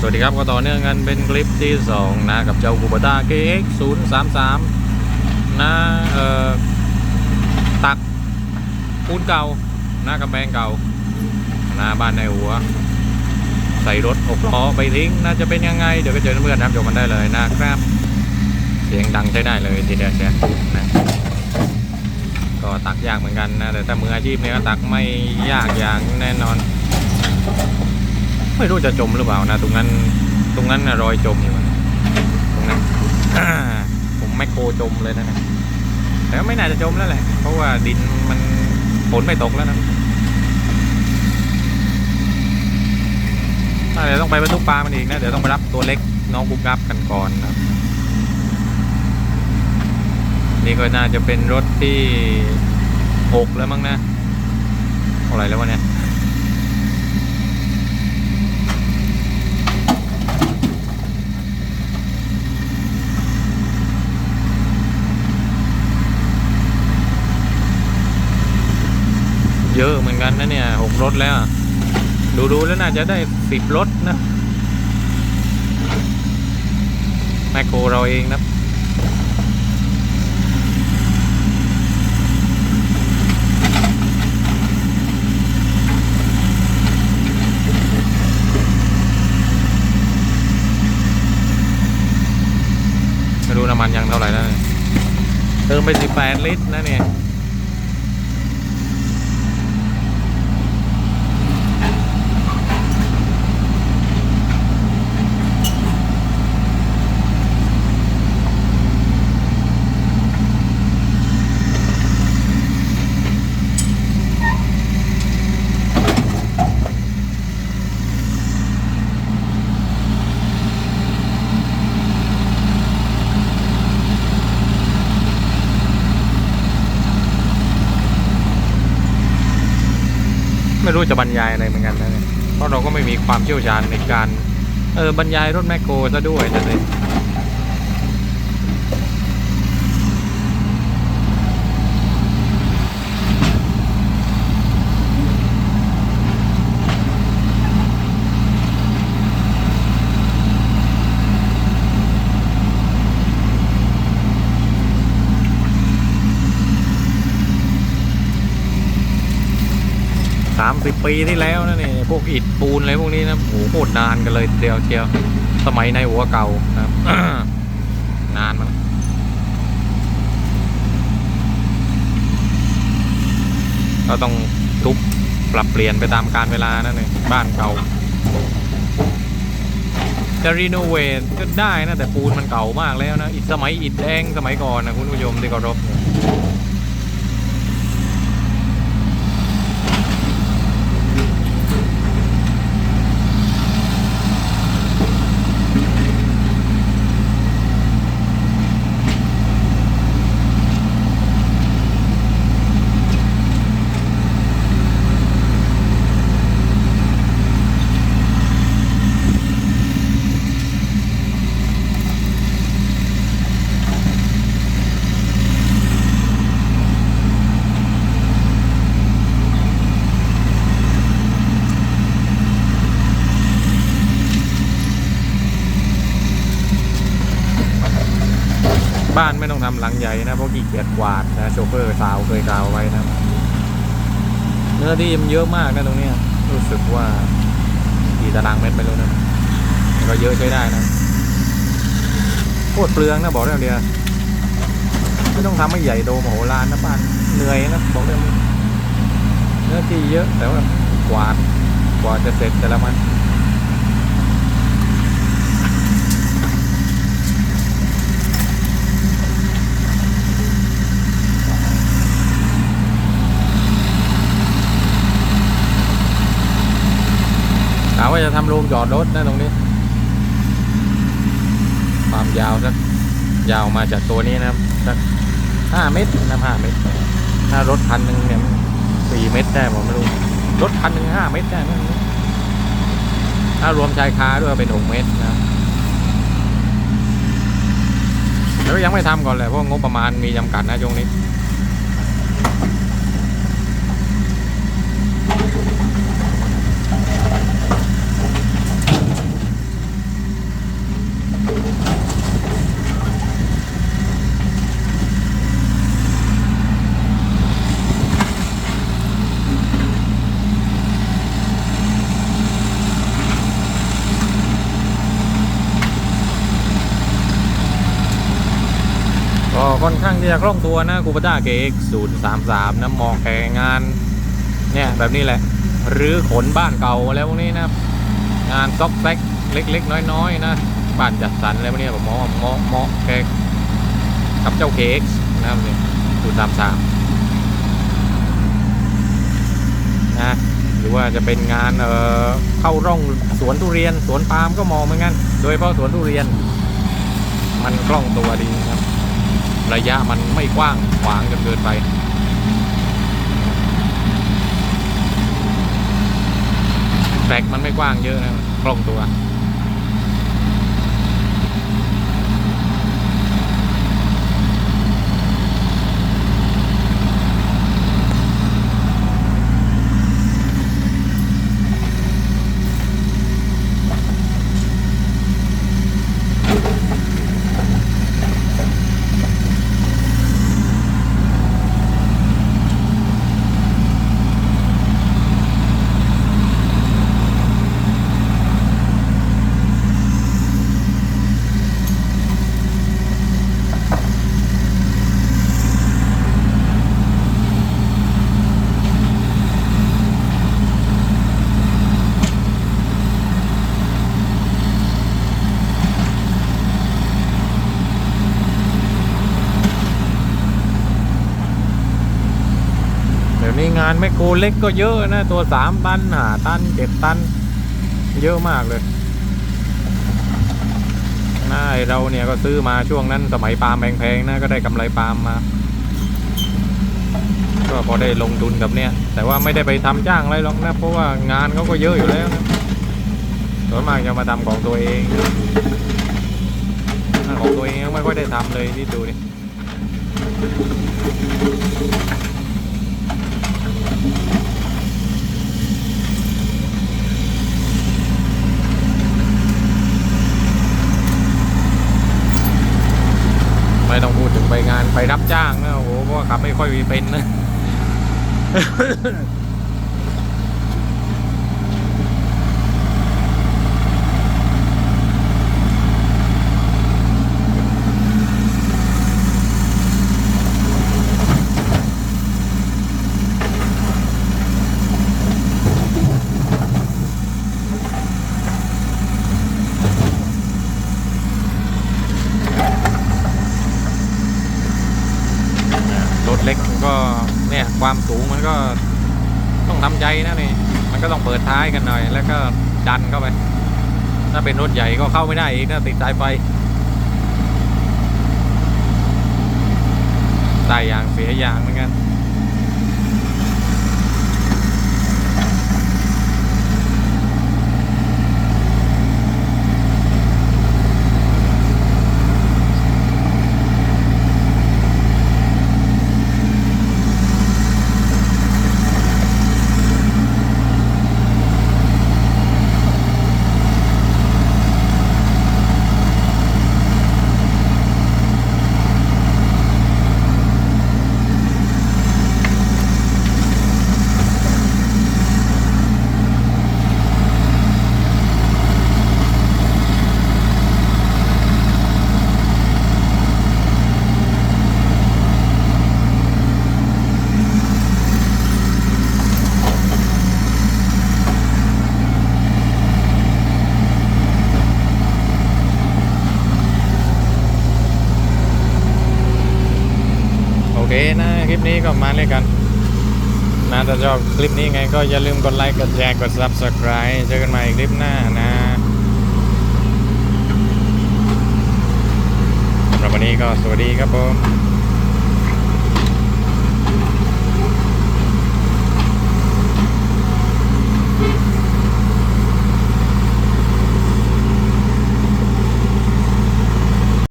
สวัสดีครับก็ต่อเนื่องกันเป็นคลิปที่ 2 นะ กับเจ้าคูบต้า KX 0 3 3นะเอ่อตักปูนเก่าน้ากำแพงเก่าน้าบ้านในหัว ใส่รถหกล้อไปทิ้งน่าจะเป็นยังไง เดี๋ยวก็เจอเพื่อนนะครับมันได้เลยนะครับ เสียงดังใช้ได้เลยทีเดียวเชียวนะก็ตักยากเหมือนกันนะแต่ถ้ามืออาชีพเนี่ยก็ตักไม่ยากอย่างแน่นอน ไม่รู้จะจมหรือเปล่านะตรงนั้นตรงนั้นรอยจมอยู่ตรงนั้นผมแมคโครจมเลยนะนี่ยแต่ไม่น่าจะจมแล้วแหละ เพราะว่าดินมันฝนไม่ตกแล้วนะเดี๋ยวต้องไปบรรทุกปลามันอีกนะเดี๋ยวต้องไปรับตัวเล็กน้องบุกรับกันก่อนนะนี่ก็น่าจะเป็นรถที่หกแล้วมั้งนะเท่าไหร่แล้ววะเนี่ย เยอะเหมือนกันนะเนี่ยหกรถแล้ว ดูๆแล้วน่าจะได้สิบรถนะแมคโครเราเองนะไม่รู้น้ำมันยังเท่าไหร่แล้วเนี่ยเติมไป 18 ลิตรนะเนี่ย ไม่รู้จะบรรยายอะไรเหมือนกันนะเนี่ยเพราะเราก็ไม่มีความเชี่ยวชาญในการเออบรรยายรถแมคโครซะด้วยนะเนี่ยม สิบปีที่แล้วนะนี่พวกอิฐปูนอะไรพวกนี้นะโหโคตรนานกันเลยเดียวเชียวสมัยในหัวเก่านะครับ นานมั้งก็ต้องทุบปรับเปลี่ยนไปตามการเวลานั่นเองบ้านเก่าจะรีโนเวทก็ได้นะ แต่ปูนมันเก่ามากแล้วนะอิฐสมัยอิฐแดงสมัยก่อนนะคุณผู้ชมที่เคารพ บ้านไม่ต้องทำหลังใหญ่นะเพราะขี้เกียจกวาดนะโชเฟอร์สาวเคยกล่าวไว้นะเนื้อที่มันเยอะมากนะตรงนี้รู้สึกว่ากี่ตารางเมตรไม่รู้นะก็เยอะใช้ได้นะโคตรเปลืองนะบอกเรื่องเดียวไม่ต้องทำให้ใหญ่โตมโหฬารนะบ้านเหนื่อยนะบอกเรื่องเนื้อที่เยอะแต่ว่ากวาดกว่าจะเสร็จแต่ละมัน กะว่าจะทำโรงจอดรถนะตรงนี้ ความยาวสักยาวมาจากตัวนี้นะครับสักห้าเมตรนะห้าเมตรถ้ารถคันหนึ่งเนี่ยสี่เมตรได้ผมไม่รู้ รถคันหนึ่งห้าเมตรได้ไหมถ้ารวมชายคาด้วยเป็นหกเมตรนะแล้วยังไม่ทำก่อนเลยเพราะงบประมาณมีจำกัดนะช่วงนี้ ค่อนข้างที่จะคล่องตัวนะกูปต้าเกกศูนย์สามสามนะเหมาะแก่งาน เนี่ยแบบนี้แหละ หรือขนบ้านเก่าแล้วพวกนี้นะงานซอกแซกเล็ก ๆ น้อยๆนะบ้านจัดสรรอะไรพวกนี้ผมมองว่าเหมาะเหมาะแก่กับเจ้าเค้กนะครับเนี่ยศูนย์สามสามนะหรือว่าจะเป็นงานเอ่อเข้าร่องสวนทุเรียนสวนปาล์มก็มองเหมือนกัน โดยเฉพาะสวนทุเรียน มันคล่องตัวดีครับ ระยะมันไม่กว้างขวางจนเกินไปแทร็กมันไม่กว้างเยอะนะคล่องตัว งานแมคโครเล็กก็เยอะนะ ตัวสามตันหาตันเจ็ดตัน เยอะมากเลยน่าเราเนี่ยก็ซื้อมาช่วงนั้นสมัยปาล์มแพงๆนะก็ได้กำไรปาล์มมา ก็พอได้ลงทุนกับเนี่ย แต่ว่าไม่ได้ไปทำจ้างอะไรหรอกนะ เพราะว่างานเขาก็เยอะอยู่แล้วนะส่วนมากจะมาทำของตัวเองของตัวเองไม่ค่อยได้ทำเลยที่ดูดิ ไม่ต้องพูดถึงไปงานไปรับ จ้างนะโอ้โหเพราะว่าขับไม่ค่อยมีเป็นนะ รถเล็กก็เนี่ย ความสูงมันก็ต้องทำใจนะนี่ มันก็ต้องเปิดท้ายกันหน่อย แล้วก็ดันเข้าไป ถ้าเป็นรถใหญ่ก็เข้าไม่ได้อีกนะติดสายไฟได้อย่างเสียอย่างเหมือนกัน นะ คลิปนี้ก็มาเลยกันนะถ้าชอบคลิปนี้ไงก็อย่าลืมกดไลค์ กดแชร์ กด Subscribe เจอกันใหม่คลิปหน้านะสำหรับวันนี้ก็สวัสดีครับผม